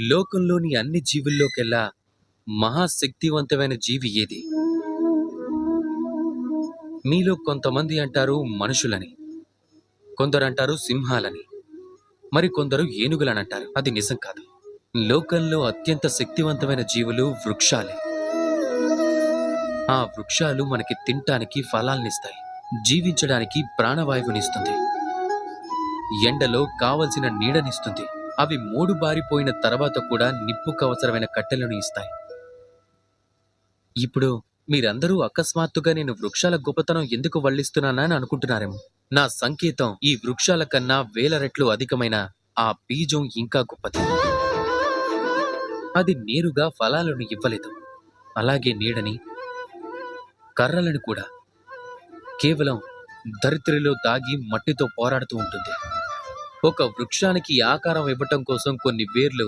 లోకంలోని అన్ని జీవుల్లోకెల్లా మహాశక్తివంతమైన జీవి ఏది? మీలో కొంతమంది అంటారు మనుషులని కొందరు అంటారు సింహాలని మరి కొందరు ఏనుగులని అంటారు అది నిజం కాదు. లోకంలో అత్యంత శక్తివంతమైన జీవులు వృక్షాలే. ఆ వృక్షాలు మనకి తినటానికి ఫలాల్నిస్తాయి జీవించడానికి ప్రాణవాయువునిస్తుంది ఎండలో కావలసిన నీడనిస్తుంది. అవి మూడు బారిపోయిన తర్వాత కూడా నిప్పుకు అవసరమైన కట్టెలను ఇస్తాయి. ఇప్పుడు మీరందరూ అకస్మాత్తుగా నేను వృక్షాల గొప్పతనం ఎందుకు వల్లిస్తున్నానా అని అనుకుంటున్నారేమో. నా సంకేతం ఈ వృక్షాల కన్నా వేల రెట్లు అధికమైన ఆ బీజం ఇంకా గొప్పది. అది నేరుగా ఫలాలను ఇవ్వలేదు. అలాగే నీడని కర్రలను కూడా. కేవలం ధరిత్రిలో దాగి మట్టితో పోరాడుతూ ఉంటుంది. ఒక వృక్షానికి ఆకారం ఇవ్వటం కోసం కొన్ని వేర్లు